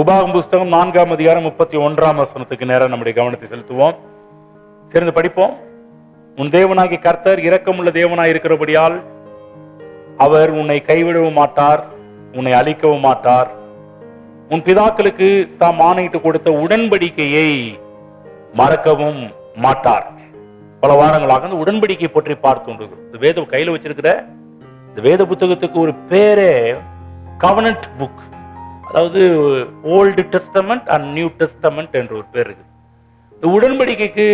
உபாகம் புஸ்தகம் நான்காம் அதிகாரம் முப்பத்தி ஒன்றாம் வசனத்துக்கு நேரம் நம்முடைய கவனத்தை செலுத்துவோம். சேர்ந்து படிப்போம். உன் தேவனாகி கர்த்தர் இரக்கமுள்ள தேவனாய் இருக்கிறபடியால் அவர் உன்னை கைவிடவும் மாட்டார் உன்னை அழிக்கவும் மாட்டார். உன் பிதாக்களுக்கு தாம் ஆணையிட்டு கொடுத்த உடன்படிக்கையை மறக்கவும் மாட்டார். பல வாரங்களாக அந்த உடன்படிக்கை பற்றி பார்த்து கொண்டிருக்கிறோம். இந்த வேத கையில் வச்சிருக்கிற இந்த வேத புத்தகத்துக்கு ஒரு பேரே கவனட் புக் அதாவது old testament and new testament என்று ஒரு பேர் இருக்குது. இந்த உடன்படிக்கைக்கு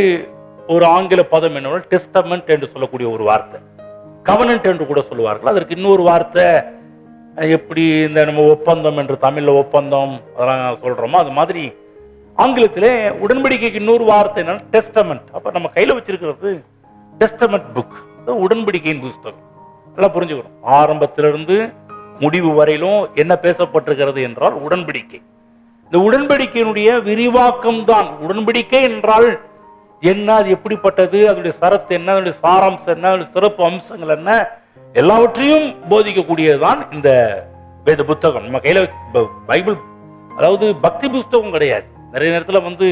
ஒரு ஆங்கில பதம் என்ன டெஸ்டமெண்ட் என்று சொல்லக்கூடிய ஒரு வார்த்தை. கவனன்ட் என்று கூட சொல்லுவார்கள். அதற்கு இன்னொரு வார்த்தை எப்படி இந்த நம்ம ஒப்பந்தம் என்று தமிழில் ஒப்பந்தம் அதெல்லாம் சொல்கிறோமோ அது மாதிரி ஆங்கிலத்தில் உடன்படிக்கைக்கு இன்னொரு வார்த்தை என்னன்னா டெஸ்டமெண்ட் அப்போ நம்ம கையில் வச்சிருக்கிறது டெஸ்டமெண்ட் புக் உடன்படிக்கையின் புஸ்தகம். நல்லா புரிஞ்சுக்கணும். ஆரம்பத்திலிருந்து முடிவு வரையிலும் என்ன பேசப்பட்டிருக்கிறது என்றால் உடன்படிக்கை. இந்த உடன்படிக்கையினுடைய விரிவாக்கம் தான். உடன்படிக்கை என்றால் என்ன அது எப்படிப்பட்டது அதனுடைய சரத்து என்ன அதனுடைய சாராம்சம் என்ன அதனுடைய சிறப்பு அம்சங்கள் என்ன எல்லாவற்றையும் போதிக்கக்கூடியதுதான் இந்த வேத புத்தகம். நம்ம கையில பைபிள் அதாவது பக்தி புஸ்தகம் கிடையாது. நிறைய நேரத்தில் வந்து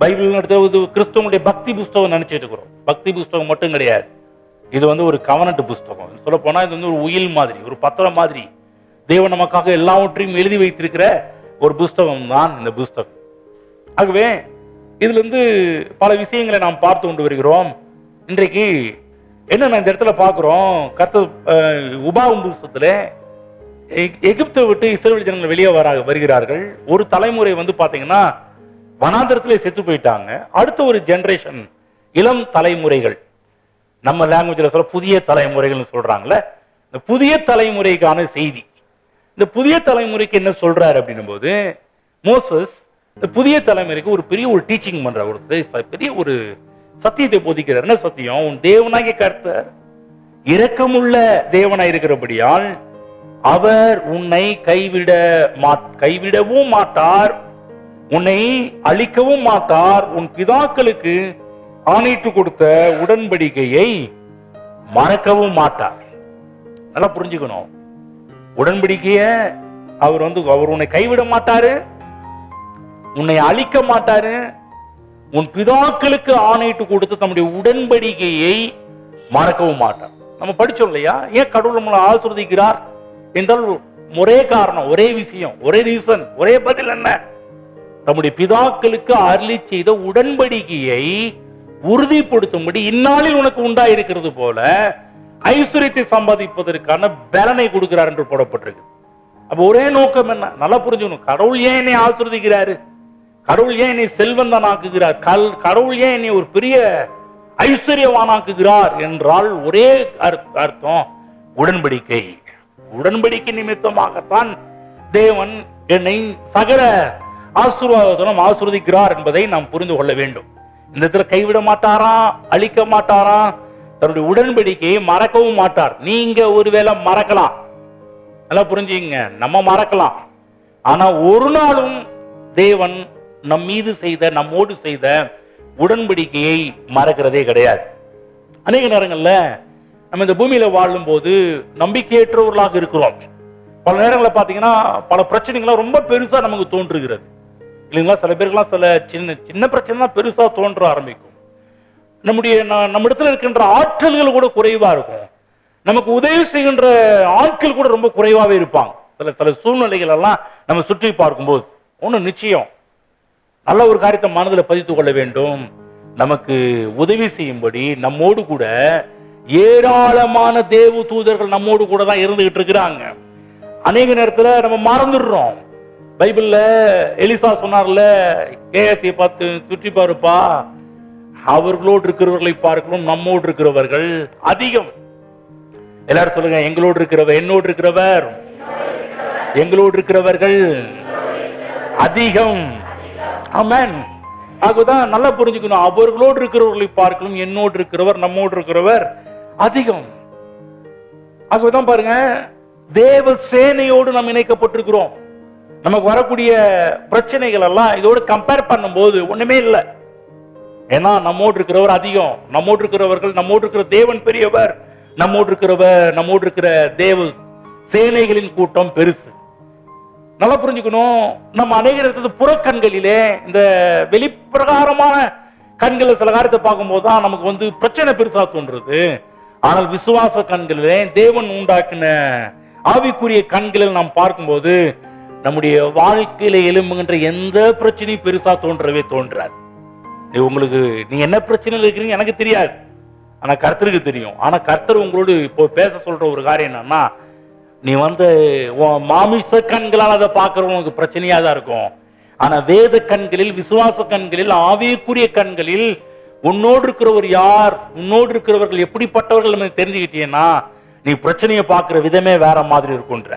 பைபிள் எடுத்து கிறிஸ்தவங்களுடைய பக்தி புஸ்தகம் நினைச்சிட்டு இருக்கிறோம். பக்தி புஸ்தகம் மட்டும் கிடையாது. இது வந்து ஒரு கவனட்டு புஸ்தகம். சொல்ல போனால் இது வந்து ஒரு உயில் மாதிரி ஒரு பத்திரம் மாதிரி. தேவன் நமக்காக எல்லாவற்றையும் எழுதி வைத்திருக்கிற ஒரு புஸ்தகம் தான் இந்த புஸ்தகம். ஆகவே இதுலேருந்து பல விஷயங்களை நாம் பார்த்து கொண்டு வருகிறோம். இன்றைக்கு என்ன நான் இந்த இடத்துல பார்க்குறோம்? கத்த உபாவும் புஸ்தகத்தில் எகிப்தை விட்டு இஸ்ரேல் ஜனங்கள் வெளியே வர வருகிறார்கள். ஒரு தலைமுறை வந்து பார்த்தீங்கன்னா வனாந்திரத்திலே செத்து போயிட்டாங்க. அடுத்த ஒரு ஜென்ரேஷன் இளம் தலைமுறைகள். நம்ம லாங்குவேஜ்ல சொல்ல புதிய தலைமுறைகள்னு சொல்றாங்கல்ல இந்த புதிய தலைமுறைக்கான செய்தி. இந்த புதிய தலைமுறைக்கு என்ன சொல்றாரு அப்படின்னும் போது மோசஸ் இந்த புதிய தலைமுறைக்கு ஒரு பெரிய ஒரு டீச்சிங் பண்ற ஒரு பெரிய ஒரு சத்தியத்தை போதிக்கிறார். என்ன சத்தியம்? உன் தேவனாகிய கர்த்தர் இரக்கமுள்ள தேவனாய் இருக்கிறபடியால் அவர் உன்னை கைவிட மா கைவிடவும் மாட்டார். உன்னை அழிக்கவும் மாட்டார். உன் பிதாக்களுக்கு ஆணையிட்டு கொடுத்த உடன்படிக்கையை மறக்கவும் மாட்டார். நல்லா புரிஞ்சுக்கணும். உடன்படிக்கைய அவர் வந்து அவர் உன்னை கைவிட மாட்டாரு உன்னை அழிக்க மாட்டாரு உன் பிதாக்களுக்கு ஆணையிட்டு கொடுத்து தம்முடைய உடன்படிக்கையை மறக்கவும் மாட்டார். நம்ம படிச்சோம் இல்லையா? ஏன் கடவுள் நம்மளை ஆசிர்வதிக்கிறார் என்றால் ஒரே காரணம் ஒரே விஷயம் ஒரே ரீசன் ஒரே பதில் என்ன? தம்முடைய பிதாக்களுக்கு அருளி செய்த உடன்படிக்கையை உறுதிப்படுத்தும்படி இந்நாளில் உனக்கு உண்டாயிருக்கிறது போல ஐஸ்வர்யத்தை சம்பாதிப்பதற்கான பலனை கொடுக்கிறார் என்று போடப்பட்டிருக்கு. அப்ப ஒரே நோக்கம் என்ன? நல்லா புரிஞ்சுக்கணும். கடவுள் ஏன் என்னை ஆசிர்வதிக்கிறாரு? கடவுள் ஏன் என்னை செல்வந்தன் ஆக்குகிறார் கல் கடவுள் ஏன் என்னை ஒரு பெரிய ஐஸ்வர்யவானாக்குகிறார் என்றால் ஒரே அர்த்தம் உடன்படிக்கை. உடன்படிக்கை நிமித்தமாகத்தான் தேவன் என்னை சகல ஆசீர்வாதத்துடன் ஆசிர்வதிக்கிறார் என்பதை நாம் புரிந்து கொள்ள வேண்டும். இந்த இடத்துல கைவிட மாட்டாரா அழிக்க மாட்டாரா தன்னுடைய உடன்படிக்கையை மறக்கவும் மாட்டார். நீங்க ஒருவேளை மறக்கலாம். நல்லா புரிஞ்சுங்க நம்ம மறக்கலாம். ஆனா ஒரு நாளும் தேவன் நம் மீது செய்த நம்மோடு செய்த உடன்படிக்கையை மறக்கிறதே கிடையாது. அநேக நேரங்கள்ல நம்ம இந்த பூமியில வாழும்போது நம்பிக்கையற்றவர்களாக இருக்கிறோம். பல நேரங்களில் பார்த்தீங்கன்னா பல பிரச்சனைகள்லாம் ரொம்ப பெருசா நமக்கு தோன்றுகிறது. இல்லைங்களா? சில பேருக்குலாம் சில சின்ன சின்ன பிரச்சனை தான் தோன்ற ஆரம்பிக்கும். நம்முடைய நம்ம இடத்துல இருக்கின்ற ஆற்றல்கள் கூட குறைவாக இருக்கும். நமக்கு உதவி செய்கின்ற ஆட்கள் கூட ரொம்ப குறைவாகவே இருப்பாங்க. சில சில சூழ்நிலைகள் எல்லாம் நம்ம சுற்றி பார்க்கும்போது ஒன்று நிச்சயம். நல்ல ஒரு காரியத்தை மனதில் பதித்து கொள்ள வேண்டும். நமக்கு உதவி செய்யும்படி நம்மோடு கூட ஏராளமான தேவ தூதர்கள் நம்மோடு கூட தான் இருந்துகிட்டு இருக்கிறாங்க. அநேக நேரத்தில் நம்ம மறந்துடுறோம். பைபிள்ல எலிசா சொன்னார்ல கேஎஸ்சியை பார்த்து சுற்றி பாருப்பா. அவர்களோடு இருக்கிறவர்களை பார்க்கணும் நம்மோடு இருக்கிறவர்கள் அதிகம். எல்லாரும் சொல்லுங்க எங்களோடு இருக்கிறவர் என்னோடு இருக்கிறவர்? எங்களோடு இருக்கிறவர்கள் அதிகம். ஆமேன். ஆகதான் நல்லா புரிஞ்சுக்கணும் அவர்களோடு இருக்கிறவர்களை பார்க்கணும் என்னோடு இருக்கிறவர் நம்மோடு இருக்கிறவர் அதிகம். ஆகவேதான் பாருங்க தேவ சேனையோடு நாம் இணைக்கப்பட்டிருக்கிறோம். நமக்கு வரக்கூடிய பிரச்சனைகள் எல்லாம் இதோடு கம்பேர் பண்ணும்போது ஒன்றுமே இல்லை. ஏன்னா நம்மோடு இருக்கிறவர் அதிகம். நம்மோடு இருக்கிறவர்கள் நம்மோடு இருக்கிற தேவன் பெரியவர். நம்மோடு இருக்கிறவர் நம்மோடு இருக்கிற தேவ சேனைகளின் கூட்டம் பெருசு. நல்லா புரிஞ்சுக்கணும். நம்ம அநேக இடத்துல புறக்கண்களிலே இந்த வெளிப்பிரகாரமான கண்களை சில காரியத்தை பார்க்கும்போது தான் நமக்கு வந்து பிரச்சனை பெருசா தோன்றுறது. ஆனால் விசுவாச கண்களிலே தேவன் உண்டாக்கின ஆவிக்குரிய கண்களில் நாம் பார்க்கும்போது நம்முடைய வாழ்க்கையில எழும்புகின்ற எந்த பிரச்சனையும் பெருசா தோன்றவே தோன்றாது. உங்களுக்கு நீங்க என்ன பிரச்சனையில் இருக்கிறீங்க எனக்கு தெரியாது. ஆனா கர்த்தருக்கு தெரியும். ஆனா கர்த்தர் உங்களோடு இப்போ பேச சொல்ற ஒரு காரியம் என்னன்னா நீ வந்து உன் மாமிச கண்களால் அதை பார்க்கறவங்களுக்கு பிரச்சனையா தான் இருக்கும். ஆனா வேத கண்களில் விசுவாச கண்களில் ஆவியக்குரிய கண்களில் உன்னோடு இருக்கிறவர் யார் உன்னோடு இருக்கிறவர்கள் எப்படிப்பட்டவர்கள் தெரிஞ்சுக்கிட்டீங்கன்னா நீ பிரச்சனையை பார்க்குற விதமே வேற மாதிரி இருக்குன்ற